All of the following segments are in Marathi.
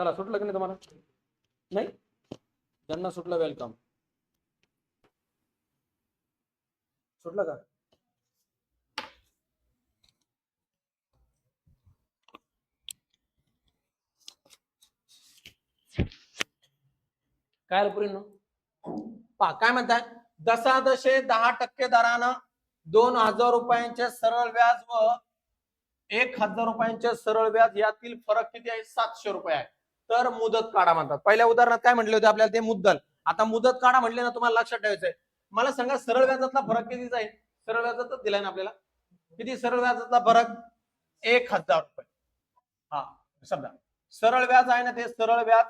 चला सुटलं की नाही तुम्हाला? नाही? ज्यांना सुटलं वेलकम सुटलं का? काय आलं पुरीनो? पा काय म्हणताय? दशादशे दहा टक्के दरानं दोन हजार रुपयांचे सरळ व्याज व एक हजार रुपयांचे सरळ व्याज यातील फरक किती आहे? सातशे रुपये आहे. तर मुदत काढा म्हणतात. पहिल्या उदाहरणात काय म्हटले होते आपल्याला ते? मुद्दल. आता मुदत काढा म्हटले ना तुम्हाला लक्षात ठेवायचंय. मला सांगा सरळ व्याजातला फरक कितीचा आहे सरळ व्याजातच दिलाय ना आपल्याला? किती? सरळ व्याजातला फरक? एक हजार रुपये. हा समजा. सरळ व्याज आहे ना ते सरळ व्याज?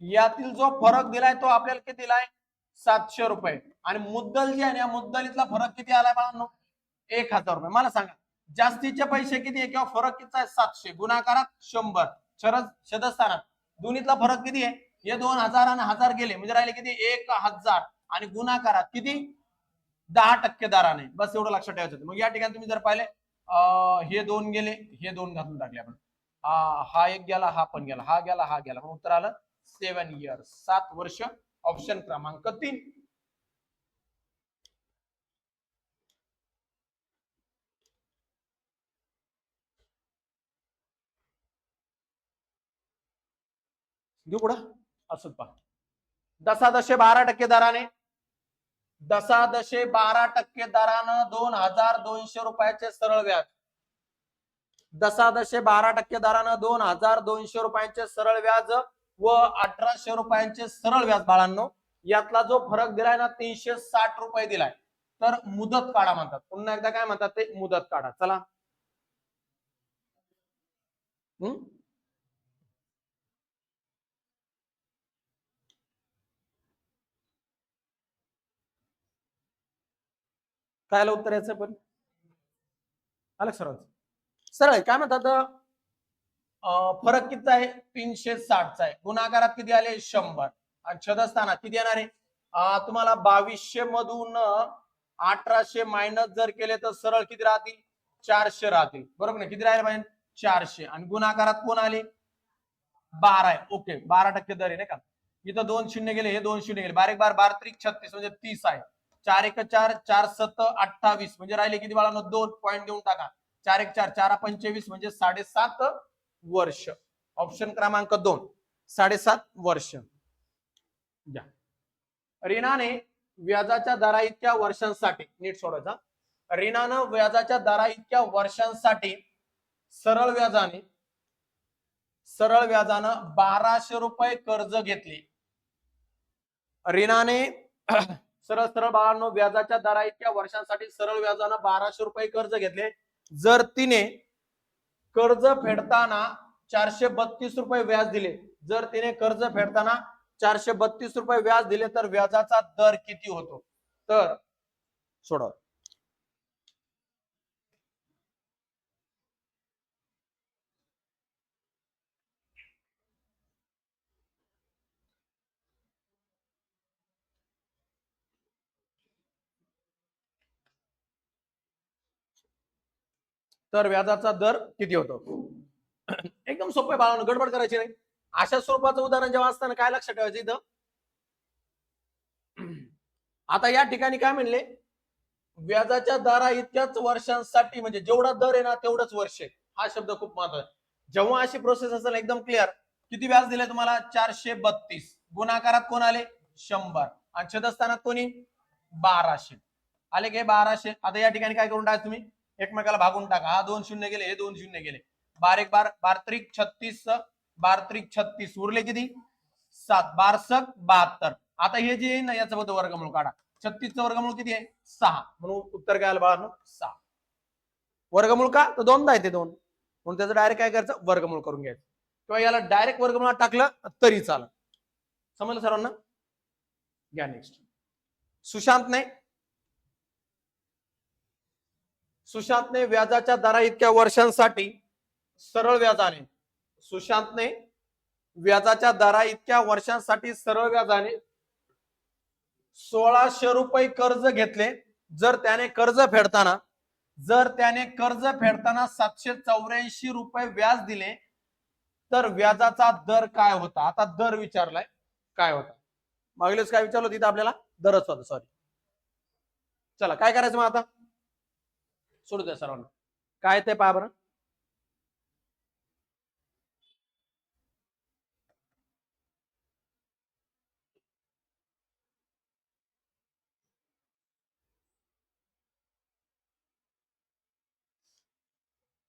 यातील जो फरक दिलाय तो आपल्याला किती दिलाय? सातशे रुपये. आणि मुद्दल जी आहे ना मुद्दलीतला फरक किती आलाय मला एक हजार रुपये. मला सांगा. जास्तीचे पैसे किती आहे किंवा फरक किती आहे? सातशे. गुणाकारात शंभर. शरद शतस्थानात दोन्हीतला फरक किती आहे? हे दोन हजार आणि हजार गेले. म्हणजे राहिले किती? एक हजार. आणि गुणाकारात किती? दहा टक्के दराने बस एवढं लक्षात ठेवायचं मग या ठिकाणी तुम्ही जर पाहिले अं, हे दोन गेले. हे दोन घालून टाकले आपण. हा एक गेला हा पण गेला हा गेला हा गेला. मग उत्तर आलं सेवन इयर्स सात वर्ष. ऑप्शन क्रमांक तीन. घेऊ पुढं पहा. दशादशे बारा टक्के दराने. दशादशे बारा टक्के दरानं दोन हजार दोनशे रुपयाचे सरळ व्याज. दशादशे बारा टक्के दरानं दोन हजार दोनशे रुपयांचे सरळ व्याज व अठराशे रुपयांचे सरळ व्याज बाळांनो यातला जो फरक दिलाय ना तीनशे साठ रुपये दिलाय. तर मुदत काढा म्हणतात. पुन्हा एकदा काय म्हणतात ते? मुदत काढा. चला. हम्म काय आलं उत्तर याचं पण? आलं सरळ सरळ आहे. काय म्हणतात? फरक किती आहे? तीनशे साठचा आहे. गुणाकारात किती आले? शंभर. आणि छदस्थानात किती येणार आहे? तुम्हाला बावीसशे मधून अठराशे मायनस जर केले तर सरळ किती राहतील? चारशे राहतील. बरोबर ना किती राहिले पाहिजे चारशे. आणि गुणाकारात कोण आले? बारा आहे. ओके. बारा टक्के दर आहे नाही का? इथं दोन शून्य गेले हे दोन शून्य गेले. बारीक बार बार त्रिक छत्तीस म्हणजे तीस आहे. चार एक चार चार सत अठ्ठावीस. म्हणजे राहिले किती बाळांनो? दोन पॉईंट देऊन टाका. चार एक चार चार पंचवीस म्हणजे साडेसात वर्ष. ऑप्शन क्रमांक दोन. साडेसात वर्ष. रीनाने व्याजाच्या दरा इतक्या वर्षांसाठी नीट सोडायचा रीनानं व्याजाच्या दरा इतक्या वर्षांसाठी सरळ व्याजाने सरळ व्याजानं बाराशे रुपये कर्ज घेतले. रीनाने सरळ सरळ बाळांनो व्याजाच्या दरा इतक्या वर्षांसाठी सरळ व्याजानं बाराशे रुपये कर्ज घेतले. जर तिने कर्ज फेडताना चारशे बत्तीस रुपये व्याज दिले जर तिने कर्ज फेडताना चारशे बत्तीस रुपये व्याज दिले तर व्याजाचा दर किती होतो? तर सोडव. तर व्याजाचा दर किती होतो? एकदम सोपे बाळानं गडबड करायची नाही. अशा स्वरूपाचं उदाहरण जेव्हा असताना काय लक्षात ठेवायचं इथं? आता या ठिकाणी काय म्हणले? व्याजाच्या दरा इतक्याच वर्षांसाठी म्हणजे जेवढा दर आहे ना तेवढंच वर्ष हा शब्द खूप महत्त्वाचा जेव्हा अशी प्रोसेस असेल एकदम क्लिअर किती व्याज दिले तुम्हाला? चारशे बत्तीस. गुणाकारात कोण आले? शंभर. आणि छदस्थानात कोणी? बाराशे. आले गे बाराशे? आता या ठिकाणी काय करून टाका तुम्ही? एकमेकाला भागून टाका. हा दोन शून्य गेले हे दोन शून्य गेले. बार एक बार बार त्रिक छत्तीस बार त्रिक छत्तीस. उरले किती? सात. बारसक बहात्तर. आता हे जे आहे ना याचं बद्दल वर्गमूळ काढा. छत्तीसचं वर्गमूळ किती आहे? सहा. म्हणून उत्तर काय आलं बाळांनो सहा. वर्गमूळ का? तर दोनदा येते दोन. म्हणून त्याचं डायरेक्ट काय करायचं? वर्गमूळ करून घ्यायचं. किंवा याला डायरेक्ट वर्गमूळात टाकलं तरी चालत समजलं सर्वांना? घ्या नेक्स्ट सुशांत नाही. सुशांतने व्याजाच्या दरा इतक्या वर्षांसाठी सरळ व्याजाने सुशांतने व्याजाच्या दरा इतक्या वर्षांसाठी सरळ व्याजाने सोळाशे रुपये कर्ज घेतले. जर त्याने कर्ज फेडताना जर त्याने कर्ज फेडताना सातशे चौऱ्याऐंशी रुपये व्याज दिले तर व्याजाचा दर काय होता? आता दर विचारलाय काय होता? मागलेच काय विचारलं तिथं आपल्याला? दरच होता सॉरी चला काय करायचं मग आता? सोडू द्या सर्वांना. काय ते पहा बरं.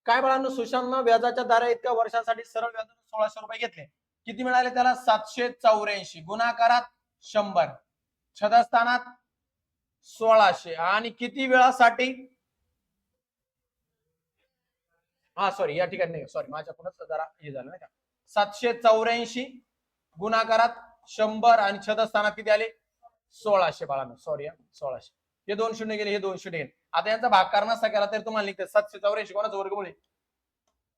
काय बाळांनो सुशांतनं व्याजाच्या दारा इतक्या वर्षासाठी सरळ व्याजाने सोळाशे रुपये घेतले. किती मिळाले त्याला? सातशे चौऱ्याऐंशी. गुणाकारात शंभर. छदस्थानात सोळाशे. आणि किती वेळासाठी? हा सॉरी या ठिकाणी नाही सॉरी माझ्याकडूनच जरा हे झालं नाही का? सातशे चौऱ्याऐंशी गुणाकारात शंभर आणि छदस्थानात किती आले? सोळाशे बाळांनो सॉरी सोळाशे. हे दोन शून्य गेले हे दोन शून्य गेले. आता यांचा भाग नसता केला तर तुम्हाला निघते. सातशे चौऱ्याऐंशी कोणाचा वर्गमुळे आहे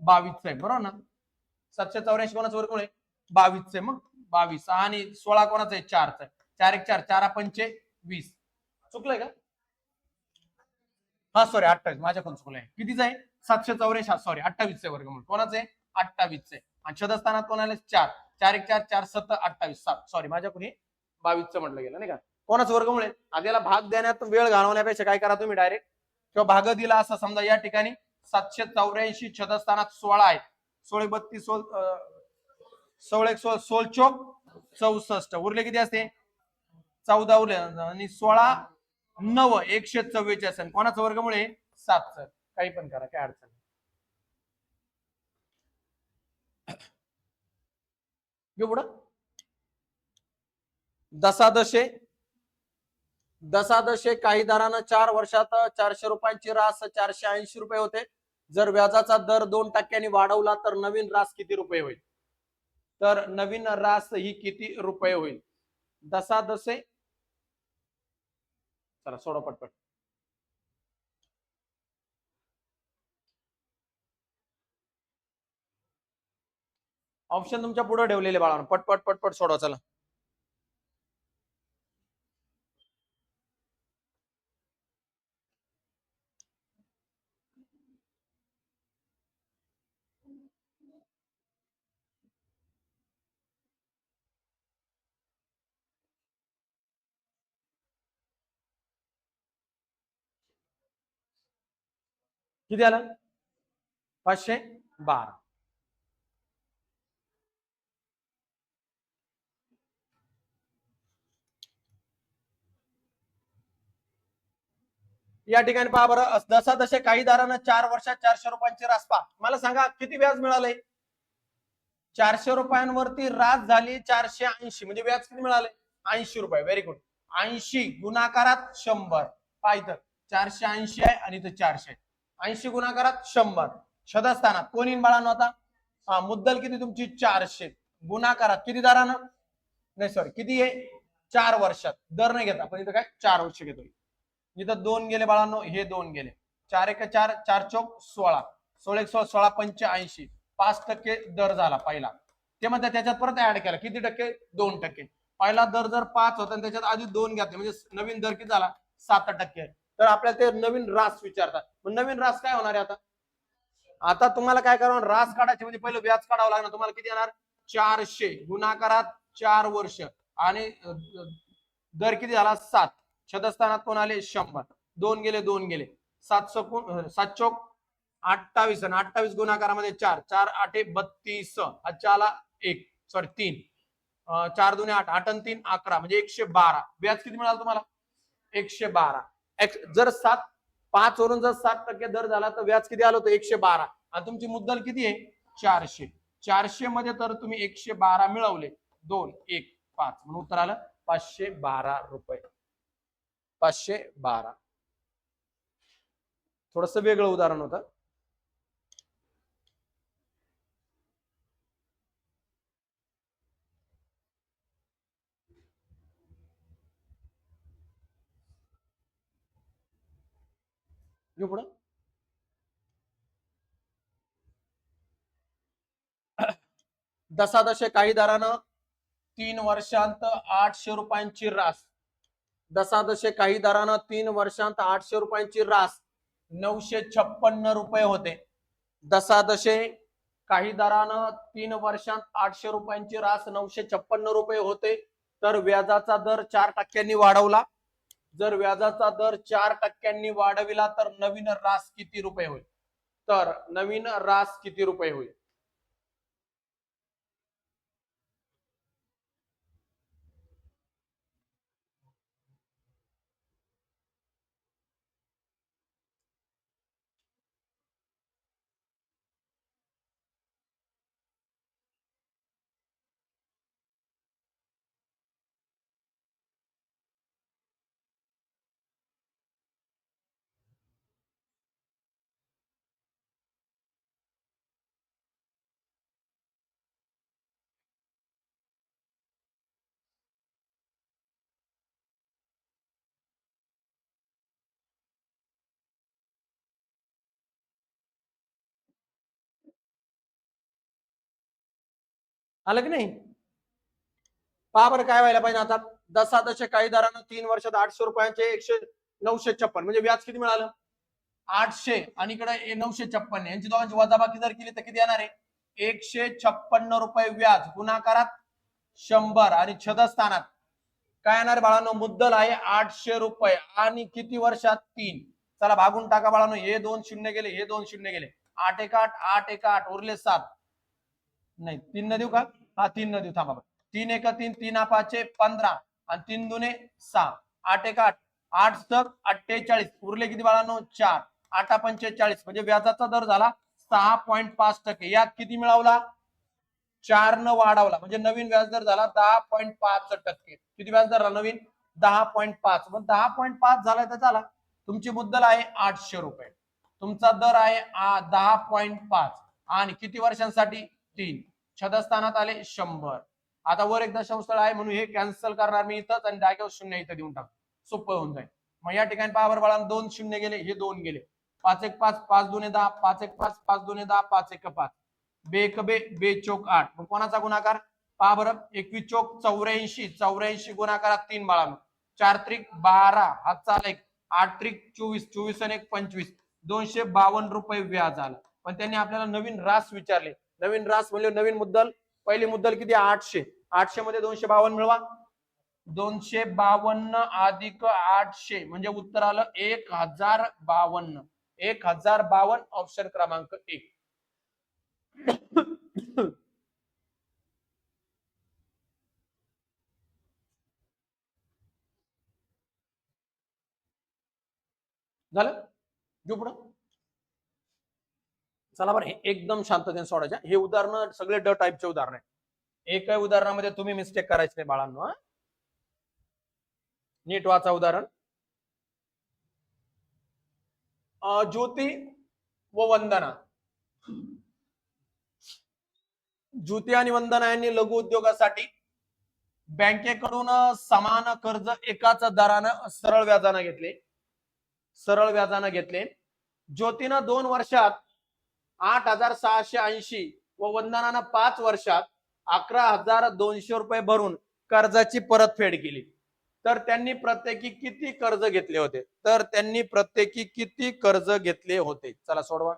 बावीसचा आहे बरोबर ना? सातशे चौऱ्याऐंशी कोणाचा वर्गमुळे आहे आहे मग बावीस. आणि सोळा कोणाचा आहे? चारचा आहे. चार एक चार चार पंचे वीस. चुकलंय का? हा सॉरी अठ्ठावीस माझ्याकडून चुकलंय. कितीच आहे? सातशे चौऱ्याशा सॉरी अठ्ठावीसचे वर्गमूळ कोणाचे? आहे अठ्ठावीसचे. आणि छदस्थानात कोणाला? चार. चार एक चार चार सत्त अठ्ठावीस. सात. सॉरी माझ्याकडून हे बावीसचं म्हटलं गेलं नाही का? कोणाचं वर्गमूळ? आहे आधीला भाग देण्यात वेळ घालवण्यापेक्षा काय करा तुम्ही डायरेक्ट किंवा भाग दिला असं समजा या ठिकाणी सातशे चौऱ्याऐंशी छदस्थानात सोळा आहे. सोळे बत्तीस सोळ सोळे सोळ एक सोळ चोक चौसष्ट. उरले किती असते? चौदा उरले. आणि सोळा नव एकशे चव्वेचाळीस. आणि कोणाचं वर्गमुळे? सातचं. काही पण करा काय अडचण घेऊ पुढं दशादशे दशादशे काही दरानं चार वर्षात चारशे रुपयांची रास चारशे ऐंशी रुपये होते. जर व्याजाचा दर दोन टक्क्यांनी वाढवला तर नवीन रास किती रुपये होईल? तर नवीन रास ही किती रुपये होईल? दशादशे चला सोडा पटपट. ऑप्शन तुमच्यापुढे ठेवलेले बाळा पटपट पटपट सोडवा चला. किती आलं? पाचशे बारा. या ठिकाणी पहा बरं दसा काही दारानं चार वर्षात चारशे रुपयांची रासपा मला सांगा किती व्याज मिळालंय? चारशे रुपयांवरती रास झाली चारशे ऐंशी. म्हणजे व्याज किती मिळाले ऐंशी रुपये. व्हेरी गुड ऐंशी गुणाकारात शंभर. पाहिजे चारशे ऐंशी आहे आणि इथं चारशे आहे. ऐंशी गुणाकारात शंभर. शतस्थानात कोण येईन बाळांनो हा मुद्दल किती तुमची? चारशे. गुणाकारात किती दारानं? नाही सॉरी किती आहे? चार वर्षात. दर नाही घेता पण इथं काय? चार वर्ष घेतोय. इथं दोन गेले बाळांनो हे दोन गेले. चार एक चार चार चौक सोळा. सोळा एक सोळा सोळा पंच्याऐंशी पाच टक्के दर झाला पहिला. ते म्हणतात त्याच्यात परत ऍड केला. किती टक्के? दोन टक्के. पहिला दर जर पाच होता आणि त्याच्यात आधी दोन घेतले म्हणजे नवीन दर किती झाला? सात टक्के. तर आपल्याला ते नवीन रास विचारतात. मग नवीन रास काय होणार आहे आता? आता तुम्हाला काय करावं? रास काढायचे म्हणजे पहिलं व्याज काढावं लागणार. तुम्हाला किती येणार? चारशे. गुणाकारात चार वर्ष. आणि दर किती झाला? सात. शतस्थानात कोण आले? शंभर. दोन गेले दोन गेले. सात सात चौक अठ्ठावीस आणि अठ्ठावीस गुणाकारामध्ये चार. चार आठे बत्तीस. अच्छा एक. सॉरी तीन. चार दोन आठ. आठ आणि तीन अकरा. म्हणजे एकशे बारा. व्याज किती मिळालं तुम्हाला? एकशे बारा. एक- जर सात पाच वरून जर सात टक्के दर झाला तर व्याज किती आलं होतं? एकशे बारा. आणि तुमची मुद्दल किती आहे? चारशे. चारशे मध्ये तर तुम्ही एकशे बारा मिळवले. दोन एक पाच. म्हणून उत्तर आलं पाचशे बारा रुपये. पाचशे बारा. थोडस वेगळं उदाहरण होतं. घेऊ पुढं. दशादशे काही दरानं तीन वर्षांत आठशे रुपयांची रास. दशादशे काही दरानं तीन वर्षांत आठशे रुपयांची रास नऊशे छप्पन्न रुपये होते. दशादशे काही दरानं तीन वर्षांत आठशे रुपयांची रास नऊशे छप्पन्न रुपये होते. तर व्याजाचा दर चार टक्क्यांनी वाढवला. जर व्याजाचा दर चार टक्क्यांनी वाढविला तर नवीन रास किती रुपये होईल? तर नवीन रास किती रुपये होईल? आलं की नाही? पहा बरं काय व्हायला पाहिजे आता. दसा दशे काही दरानं तीन वर्षात आठशे रुपयांचे एकशे नऊशे छप्पन. म्हणजे व्याज किती मिळालं? आठशे. आणि इकडे नऊशे छप्पन. यांची दोघांची वजाबाकी जर केली तर किती येणार आहे? एकशे छप्पन्न रुपये व्याज. गुणाकारात शंभर. आणि छदस्थानात काय येणार बाळांनो? मुद्दल आहे आठशे रुपये. आणि किती वर्षात? तीन. चला भागून टाका बाळांनो. हे दोन शून्य गेले हे दोन शून्य गेले. आठ एक आठ आठ एक आठ. उरले सात. नाही तीन न देऊ का? हा तीन न देऊ. थांबा तीन एक तीन तीन पाचे पंधरा. आणि तीन दुने सहा. आठ एक आठ. आठ तक अठ्ठेचाळीस. उरले किती बाळांनो? चार. आठ पंचेचाळीस. म्हणजे व्याजाचा दर झाला सहा पॉईंट पाच टक्के. यात किती मिळवला? चार न वाढवला. म्हणजे नवीन व्याजदर झाला दहा पॉईंट पाच टक्के. किती व्याजदर झाला नवीन? दहा पॉईंट पाच. मग दहा पॉईंट पाच झाला तर झाला. तुमची मुद्दल आहे आठशे रुपये. तुमचा दर आहे दहा पॉईंट पाच. आणि किती वर्षांसाठी? तीन. छदस्थानात आले शंभर. आता वर एक दशांशस्थळ आहे म्हणून हे कॅन्सल करणार मी इथंच आणि जागेवर शून्य इथं देऊन टाक सोपं होऊन जाईल. मग या ठिकाणी पहा बरं बाळा दोन शून्य गेले हे दोन गेले. पाच एक पाच पाच दोन दहा पाच एक पाच पाच दोन दहा पाच एक पाच. बे बे बे चोक आठ. मग कोणाचा गुणाकार? पहा बरं एकवीस चोक चौऱ्याऐंशी चौऱ्याऐंशी गुणाकारात तीन बाळा चार त्रिक बारा हातचा एक. आठ त्रिक चोवीस चोवीस आणि एक पंचवीस. दोनशे बावन्न रुपये व्याज आलं. पण त्यांनी आपल्याला नवीन रास विचारले. नवीन रास म्हणजे नवीन मुद्दल. पहिली मुद्दल किती? आठशे. आठशे मध्ये दोनशे बावन्न मिळवा. दोनशे बावन्न अधिक आठशे म्हणजे उत्तर आलं एक हजार बावन्न. एक हजार बावन्न ऑप्शन क्रमांक एक. झालं? पुढं? चला बरं हे एकदम शांततेने सोडायच्या हे उदाहरण सगळे ड टाईपचे उदाहरण आहे एका उदाहरणामध्ये तुम्ही मिस्टेक करायचे नाही बाळांनो नीट वाचा उदाहरण. ज्योती व वंदना. ज्योती आणि वंदना यांनी लघु उद्योगासाठी बँकेकडून समान कर्ज एकाच दरानं सरळ व्याजानं घेतले. सरळ व्याजानं घेतले. ज्योतीनं दोन वर्षात आठ हजार सहाशे ऐंशी व वंदनानं पाच वर्षात अकरा हजार दोनशे रुपये भरून कर्जाची परतफेड केली. तर त्यांनी प्रत्येकी किती कर्ज घेतले होते? तर त्यांनी प्रत्येकी किती कर्ज घेतले होते? चला सोडवा.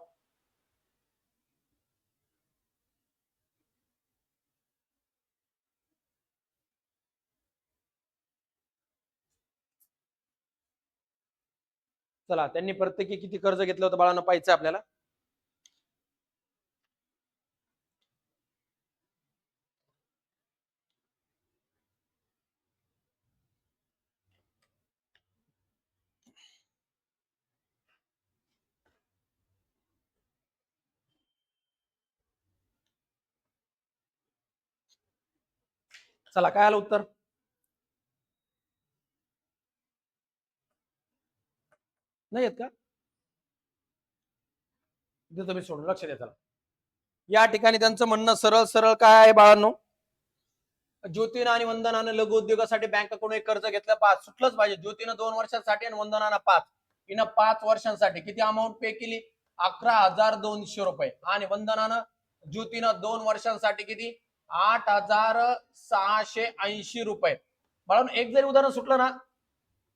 चला त्यांनी प्रत्येकी किती कर्ज घेतलं होतं बाळांना? पाहिजे आपल्याला. चला काय आलं उत्तर? नाही येत का? देतो मी सोडून लक्ष द्या या ठिकाणी त्यांचं म्हणणं सरळ सरळ काय आहे बाळांनो? ज्योतीनं आणि वंदनानं लघु उद्योगासाठी बँकेकडून एक कर्ज घेतलं पाच. सुटलंच पाहिजे. ज्योतीनं दोन वर्षांसाठी आणि वंदनानं पाच. हिनं पाच वर्षांसाठी किती अमाऊंट पे केली? अकरा हजार दोनशे रुपये. आणि वंदनानं ज्योतीनं दोन वर्षांसाठी किती? आठ हजार सहाशे ऐंशी रुपये. बाळांनो एक जरी उदाहरण सुटलं ना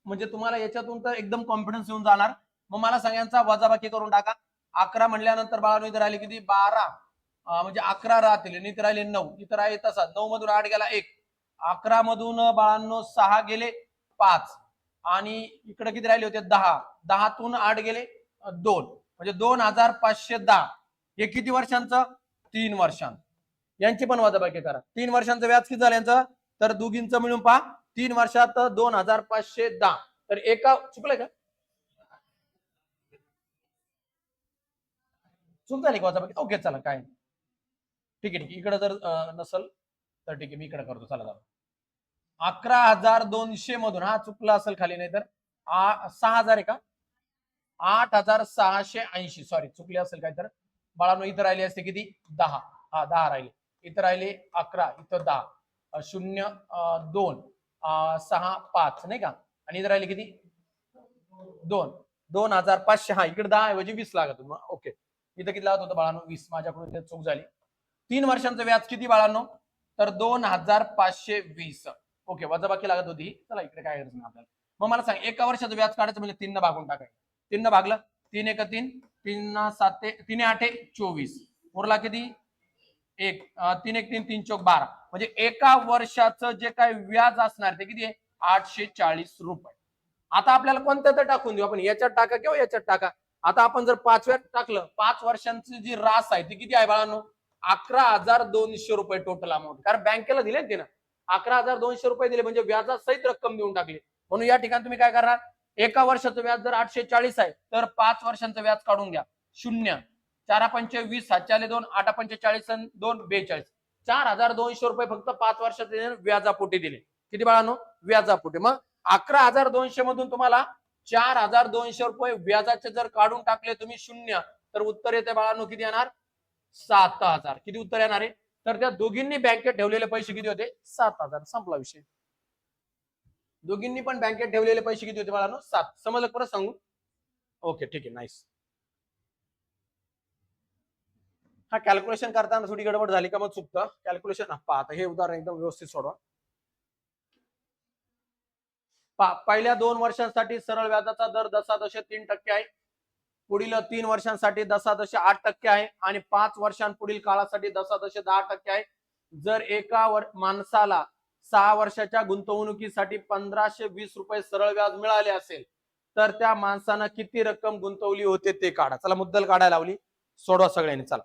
म्हणजे तुम्हाला याच्यातून तर एकदम कॉन्फिडन्स येऊन जाणार. मग मला सगळ्यांचा वजाबाकी करून टाका. अकरा म्हणल्यानंतर बाळांनो इथे राहिले किती? बारा. म्हणजे अकरा राहतील इथे राहिले नऊ. इथं राहिले तसा. नऊ मधून आठ गेला एक. अकरा मधून बाळांनो सहा गेले पाच. आणि इकडे किती राहिले होते? दहा. दहातून आठ गेले दोन. म्हणजे दोन हजार पाचशे दहा. हे किती वर्षांचं? तीन वर्षांत यांची पण वजाबाकी करा. तीन वर्षांचं व्याज किती झालं यांचं? तर दोघींचं मिळून पहा. तीन वर्षात दोन हजार पाचशे दहा. तर एका चुकलंय का? चूक झाली का वजाबाकी? ओके चला काय नाही. ठीक आहे ठीक आहे. इकडे जर नसल तर ठीक आहे मी इकडे करतो. चला जाऊ अकरा हजार दोनशे मधून हा चुकला असेल खाली नाही तर सहा हजार आहे का? आठ हजार सहाशे ऐंशी. सॉरी चुकले असेल काय तर बाळांनो इथं राहिले असते किती? दहा. हा दहा राहिले. इथं राहिले अकरा इथं दहा. शून्य दोन सहा पाच नाही का? आणि इथं राहिले किती? दोन. दोन हजार पाचशे हा इकडे दहा ऐवजी वीस लागत होतो ओके. इथं किती लागत होतं बाळांनो? वीस. माझ्याकडून चूक झाली. तीन वर्षांचं व्याज किती बाळांनो? तर दोन हजार पाचशे वीस. ओके वजाबाकी लागत होती. चला इकडे काय गरज नाही आपल्याला. मग मला सांग एका वर्षाचं व्याज काढायचं म्हणजे तीन भागून टाकायचं. तीन भागलं. तीन एक तीन. तीन सात तीन आठे चोवीस. उरला किती? एक तीन एक तीन तीन चौक बारा. म्हणजे एका वर्षाचं जे काय व्याज असणार ते किती आहे? आठशे चाळीस रुपये. आता आपल्याला कोणत्या तर टाकून देऊ आपण. याच्यात टाका किंवा याच्यात टाका. आता आपण जर पाचव्यात टाकलं पाच वर्षांची जी रास आहे ती किती आहे बाळांनो? अकरा हजार दोनशे रुपये टोटल अमाऊंट कारण बँकेला दिले ते ना? अकरा हजार दोनशे रुपये दिले म्हणजे व्याजासहित रक्कम देऊन टाकली. म्हणून या ठिकाणी तुम्ही काय करणार? एका वर्षाचं व्याज जर आठशे चाळीस आहे तर पाच वर्षांचं व्याज काढून घ्या. शून्य. चारा पंच वीस सातच्याले दोन आठ पंचे चाळीस दोन बेचाळीस. चार हजार दोनशे रुपये फक्त पाच वर्षात व्याजापोटी दिले. किती बाळांनो? व्याजापोटी. मग अकरा हजार दोनशे मधून तुम्हाला चार हजार दोनशे रुपये व्याजाचे जर काढून टाकले तुम्ही शून्य तर उत्तर येते बाळांनो किती येणार? सात हजार. किती उत्तर येणार आहे तर त्या दोघींनी बँकेत ठेवलेले पैसे किती होते? सात हजार. संपला विषय. दोघींनी पण बँकेत ठेवलेले पैसे किती होते बाळांनो? सात. समजलं परत सांगू ओके ठीक आहे. नाईस हा कॅल्क्युलेशन करताना थोडी गडबड झाली का मग चुकतं? कॅल्क्युलेशन पहा आता हे उदाहरण एकदम व्यवस्थित सोडवा. पहिल्या दोन वर्षांसाठी सरळ व्याजाचा दर दशादशे तीन टक्के आहे. पुढील तीन वर्षांसाठी दशादशे आठ टक्के आहे. आणि पाच वर्षांपुढील काळासाठी दशादशे दहा टक्के आहे. जर एका वर माणसाला सहा वर्षाच्या गुंतवणुकीसाठी पंधराशे वीस रुपये सरळ व्याज मिळाले असेल तर त्या माणसानं किती रक्कम गुंतवली होते ते काढा. चला मुद्दल काढायला लावली. सोडवा सगळ्यांनी चला.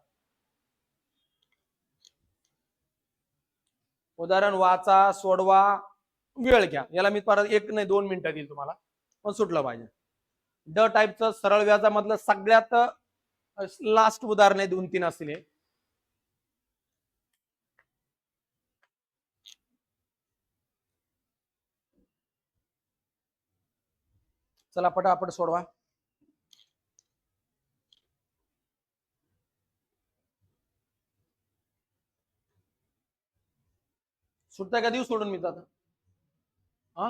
उदाहरण वाचा सोडवा वेळ घ्या. याला मी परत एक नाही दोन मिनिटं देईल तुम्हाला. पण सुटलं पाहिजे. ड टाईपचं सरळ व्याजामधलं सगळ्यात लास्ट उदाहरण आहे दोन तीन असतील चला पटापट सोडवा. सुटतंय का देऊ सोडून मी आता हा?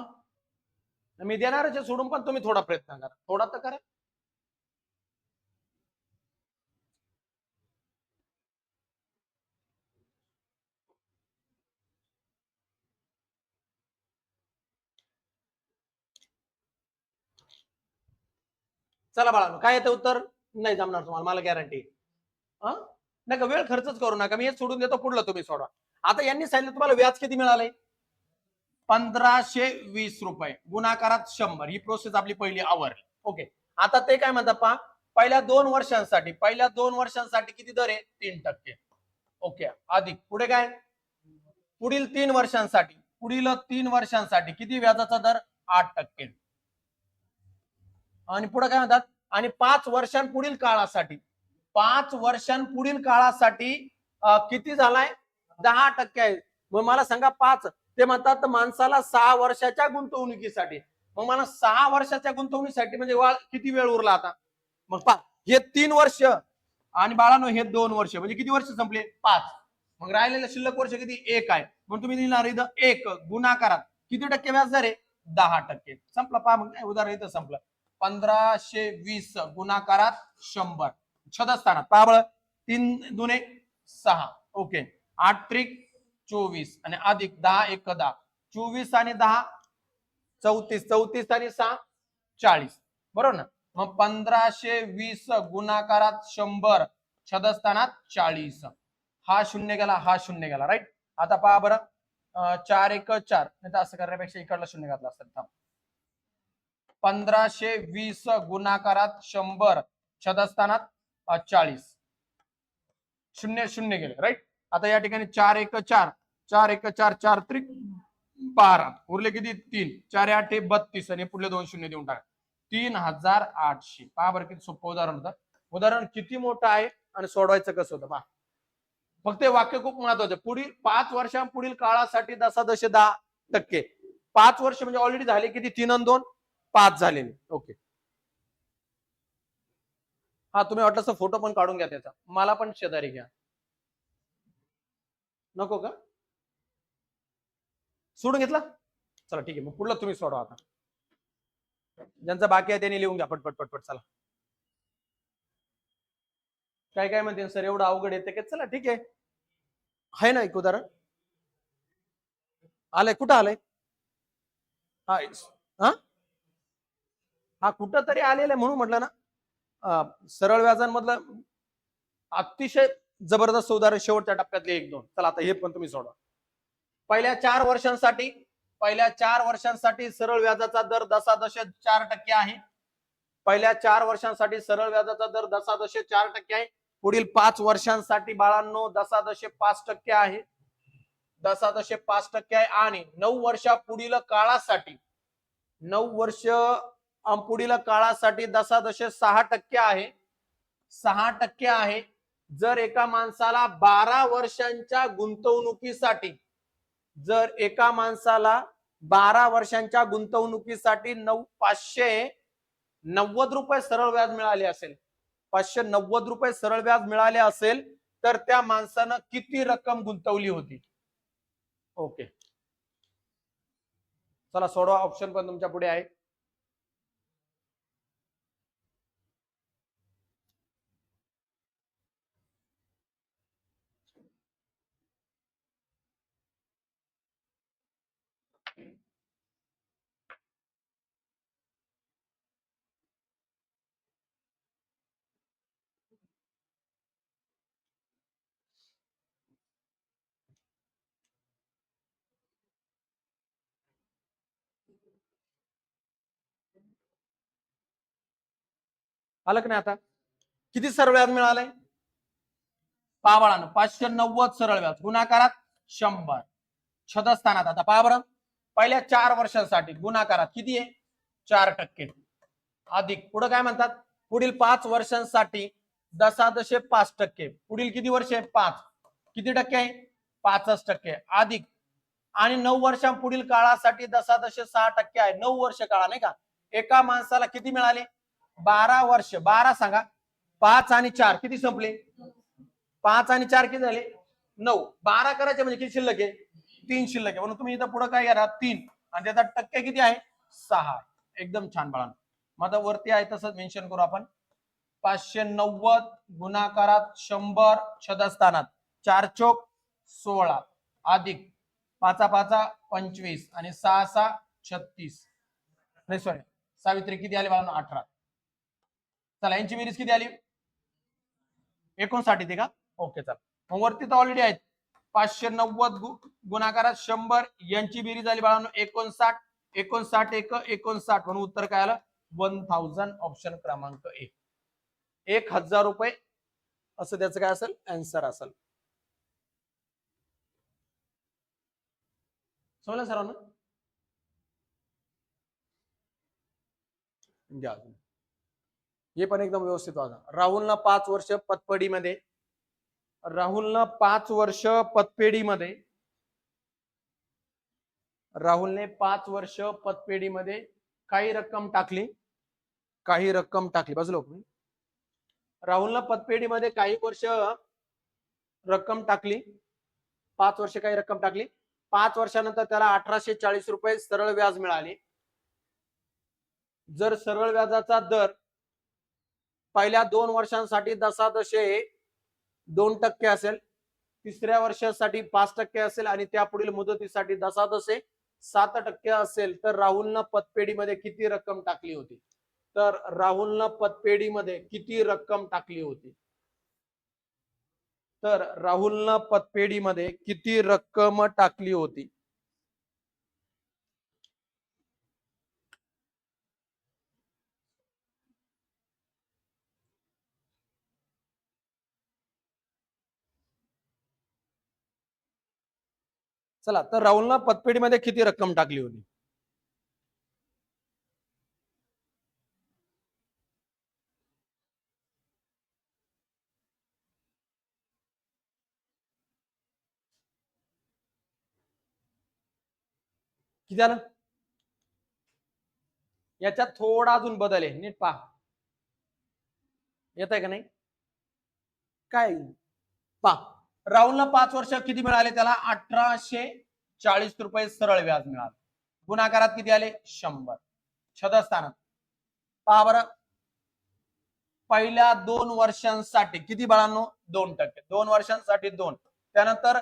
मी देणारच सोडून पण तुम्ही थोडा प्रयत्न करा. थोडा तर करा. चला बाळा काय येतं उत्तर? नाही जमणार तुम्हाला मला गॅरंटी नाही का वेळ खर्चच करू नका. मी हे सोडून देतो पुढलं तुम्ही सोडा आता यांनी सांगितलं तुम्हाला व्याज किती मिळालंय? पंधराशे वीस रुपये. गुणाकारात शंभर. ही प्रोसेस आपली पहिली आवरली. ओके आता ते काय म्हणतात पहा? पहिल्या दोन वर्षांसाठी पहिल्या दोन वर्षांसाठी किती दर आहे? तीन टक्के. ओके अधिक. पुढे काय? पुढील तीन वर्षांसाठी पुढील तीन वर्षांसाठी किती व्याजाचा दर? आठ टक्के. आणि पुढे काय म्हणतात? आणि पाच वर्षांपुढील काळासाठी पाच वर्षांपुढील काळासाठी किती झालाय? दहा टक्के आहे मग मला सांगा पाच. ते म्हणतात माणसाला सहा वर्षाच्या गुंतवणुकीसाठी. मग मला सहा वर्षाच्या गुंतवणुकीसाठी म्हणजे वा- किती वेळ उरला आता? मग पा हे तीन वर्ष आणि बाळानो हे दोन वर्ष. म्हणजे किती वर्ष संपले? पाच. मग राहिलेलं शिल्लक वर्ष किती? एक आहे. मग तुम्ही लिहिणार इथं एक. गुणाकारात. किती टक्के व्याज दर आहे? दहा टक्के. संपलं. पहा मग काय उदाहरण इथं संपलं. पंधराशे वीस गुणाकारात शंभर. छदस्थानात. पहा बळ तीन दुने सहा. ओके. आठ त्रिक चोवीस. आणि अधिक दहा एक दहा चोवीस आणि दहा चौतीस. चौतीस आणि सहा चाळीस. बरोबर ना? मग पंधराशे वीस गुणाकारात शंभर छदस्थानात चाळीस. हा शून्य गेला हा शून्य गेला राईट आता पहा बरं. चार एक चार. नाही तर असं करण्यापेक्षा इकडला शून्य घातला असतं. पंधराशे वीस गुणाकारात शंभर छदस्थानात चाळीस. शून्य शून्य गेले राईट आता या ठिकाणी चार एक चार चार एक चार चार त्रिक बारा. उरले किती? तीन. चार आठ हे बत्तीस आणि पुढले दोन शून्य देऊन टाका. तीन हजार आठशे. पहा बरं किती सोपं उदाहरण होतं. उदाहरण किती मोठं आहे आणि सोडवायचं कसं होतं? पहा. फक्त हे वाक्य खूप महत्वाचं पुढील पाच वर्षांपुढील काळासाठी दशादशे दहा टक्के. पाच वर्ष म्हणजे ऑलरेडी झाले किती? तीन आणि दोन? पाच झालेले ओके. हा तुम्ही वाटलं फोटो पण काढून घ्या त्याचा. मला पण शेजारी घ्या. नको का? सोडून घेतला? चला ठीक आहे. मग पुढलं तुम्ही सोडवा आता. ज्यांचा बाकी आहे त्यांनी लिहून घ्या. पटपट पटपट चला. काय काय म्हणते? सर एवढं अवघड येते का? चला ठीक आहे. आहे ना एक उदाहरण? आलंय? कुठं आलंय? हा हा? हा कुठं तरी आलेलं आहे म्हणून म्हटलं ना. सरळ व्याजांमधलं अतिशय जबरदस्त उदाहरण शेवटच्या टप्प्यातले एक दोन. चला आता हे पण तुम्ही सोडवा. पहिल्या चार वर्षांसाठी पहिल्या चार वर्षांसाठी सरळ व्याजाचा दर दशादश चार टक्के आहे. पहिल्या चार वर्षांसाठी सरळ व्याजाचा दर दशादश चार टक्के आहे. पुढील पाच वर्षांसाठी बाळांनो दशादशे पाच टक्के आहे. दशादशे पाच टक्के आहे आणि नऊ वर्षा पुढील काळासाठी नऊ वर्ष पुढील काळासाठी दशादशे सहा टक्के आहे. सहा टक्के आहे. जर एका माणसाला बारा वर्षांच्या गुंतवणुकीसाठी जर एका माणसाला बारा वर्षांच्या गुंतवणुकीसाठी नऊ पाचशे नव्वद रुपये सरळ व्याज मिळाले असेल पाचशे नव्वद रुपये सरळ व्याज मिळाले असेल तर त्या माणसानं किती रक्कम गुंतवली होती? ओके. चला सोडवा ऑप्शन पण तुमच्यापुढे आहे. आलं का नाही आता? किती सरळ व्याज मिळालंय? पावळानं पाचशे नव्वद सरळ व्याज. गुणाकारात शंभर. छदस्थानात आता पहा बरं. पहिल्या चार वर्षांसाठी गुणाकारात किती आहे? चार टक्के. अधिक. पुढे काय म्हणतात? पुढील पाच वर्षांसाठी दशादशे पाच टक्के. पुढील किती वर्ष आहे? पाच. किती टक्के आहे? पाचच टक्के. अधिक. आणि नऊ वर्षांपुढील काळासाठी दशादशे सहा टक्के आहे. नऊ वर्ष काळा नाही का? एका माणसाला किती मिळाले? बारा वर्ष बारा सांगा. पाच आणि चार किती संपले? पाच आणि चार किती झाले? नऊ. बारा करायचे म्हणजे किती शिल्लक आहे? तीन शिल्लक आहे. म्हणून तुम्ही इथं पुढे काय करा? तीन. आणि त्याचा टक्के किती आहे? सहा. एकदम छान बाळा मग आता वरती आहे तसंच मेन्शन करू आपण. पाचशे नव्वद गुणाकारात शंभर छदस्थानात. चार चोक सोळा. अधिक. पाचा पाचा पंचवीस. आणि सहा सहा छत्तीस. नाही सॉरी सावित्री किती आले बाळा अठरा. चला यांची बेरीज किती आली? एकोणसाठ येते का? ओके चला. मग वरती तर ऑलरेडी आहेत. पाचशे नव्वद गुणाकारात शंभर यांची बेरीज आली बाळांनो एकोणसाठ. एकोणसाठ एक एकोणसाठ. म्हणून उत्तर काय आलं? वन थाउजंड ऑप्शन क्रमांक एक. एक हजार रुपये असं त्याचं काय असेल? अँसर असेल. समजलं सरांना? घ्या अजून. हे पण एकदम व्यवस्थित वागा. राहुलनं पाच वर्ष पतपेढीमध्ये. राहुलनं पाच वर्ष पतपेढीमध्ये. राहुलने पाच वर्ष पतपेढीमध्ये काही रक्कम टाकली. काही रक्कम टाकली. बाजूला उभी. राहुलनं पतपेढीमध्ये काही वर्ष रक्कम टाकली. पाच वर्ष काही रक्कम टाकली. पाच वर्षानंतर त्याला अठराशे चाळीस रुपये सरळ व्याज मिळाले. जर सरळ व्याजाचा दर पहिल्या दोन वर्षांसाठी दशादशे दोन टक्के असेल. तिसऱ्या वर्षासाठी पाच टक्के असेल आणि त्या पुढील मुदतीसाठी दशादशे सात टक्के असेल. तर राहुलनं पतपेढीमध्ये किती रक्कम टाकली होती? तर राहुलनं पतपेढीमध्ये किती रक्कम टाकली होती? तर राहुलनं पतपेढीमध्ये किती रक्कम टाकली होती? चला तर राहुलनं पतपेढीमध्ये किती रक्कम टाकली होती? किती आलं याच्यात थोडा अजून बदल आहे नीट पहा. येत आहे का नाही? काय? पा राहुलला पाच वर्ष किती मिळाले त्याला? अठराशे चाळीस रुपये सरळ व्याज मिळालं. गुणाकारात किती आले? शंभर. छदस्थानात. पहा बरं. पहिल्या दोन वर्षांसाठी किती बाळांनो? दोन टक्के. दोन वर्षांसाठी दोन. त्यानंतर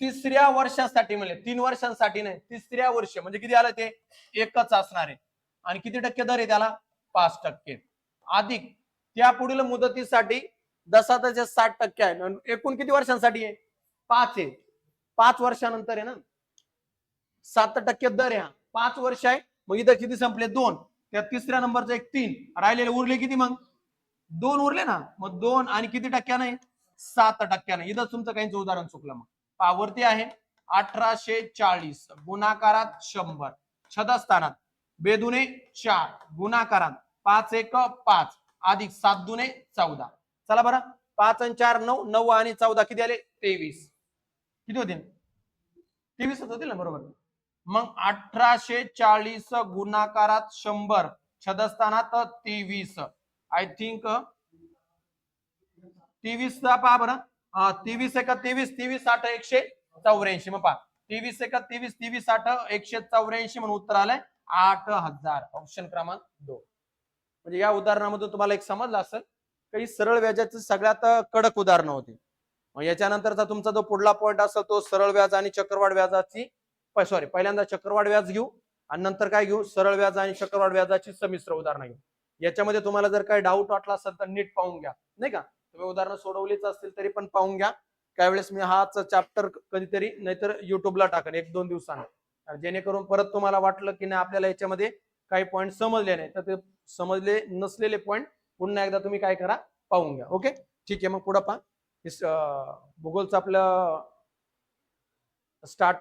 तिसऱ्या वर्षासाठी म्हणजे तीन वर्षांसाठी नाही तिसऱ्या वर्ष. म्हणजे किती आलं ते? एकच असणार आहे. आणि किती टक्के दर आहे त्याला? पाच टक्के. अधिक. त्या पुढील मुदतीसाठी दसाचे साठ टक्के आहे. एकूण किती वर्षांसाठी आहे? पाच आहे. पाच वर्षानंतर आहे ना? सात टक्के दर आहे हा. पाच वर्ष आहे. मग इथं किती संपले? दोन. त्या तिसऱ्या नंबरचं एक तीन. राहिलेले उरले किती मग? दोन उरले ना? मग दोन आणि किती टक्क्याने सात टक्क्याने इथं तुमचं काहीच उदाहरण चुकलं मग. पावरती आहे अठराशे चाळीस. गुणाकारात शंभर. छदस्थानात. बेदुने चार. गुणाकारात. पाच एक पाच. अधिक सात दुने चौदा. चला बरं. पाच आणि चार नऊ नऊ आणि चौदा किती आले? तेवीस. किती होतील? तेवीसच होतील ना बरोबर. मग अठराशे चाळीस गुणाकारात शंभर. छदस्थानात तेवीस. आय थिंक तेवीस पहा बरं. तेवीस एका तेवीस तेवीस आठ एकशे चौऱ्याऐंशी. मग पहा. तेवीस एका तेवीस तेवीस आठ एकशे चौऱ्याऐंशी म्हणून उत्तर आलंय आठ हजार. ऑप्शन क्रमांक दोन. म्हणजे या उदाहरणामधून तुम्हाला एक समजलं असेल. काही सरळ व्याजाची सगळ्यात कडक उदाहरणं होती. याच्यानंतरचा तुमचा जो पुढला पॉईंट असेल तो सरळ व्याज आणि चक्रवाढ व्याजाची सॉरी पहिल्यांदा चक्रवाढ व्याज घेऊ आणि नंतर काय घेऊ? सरळ व्याज आणि चक्रवाढ व्याजाची समिश्र उदाहरणं घेऊ. याच्यामध्ये तुम्हाला जर काही डाऊट वाटला असेल तर नीट पाहून घ्या. नाही का? तुम्ही उदाहरणं सोडवलीच असतील तरी पण पाहून घ्या. काही वेळेस मी हाच चॅप्टर कधीतरी नाहीतर युट्यूबला टाकेन एक दोन दिवसानं. जेणेकरून परत तुम्हाला वाटलं की नाही आपल्याला याच्यामध्ये काही पॉईंट समजले नाही. तर ते समजले नसलेले पॉईंट पुन्हा एकदा तुम्ही काय करा पाहून घ्या. ओके? ठीक आहे मग पुढं पहा. भूगोलचं आपलं स्टार्ट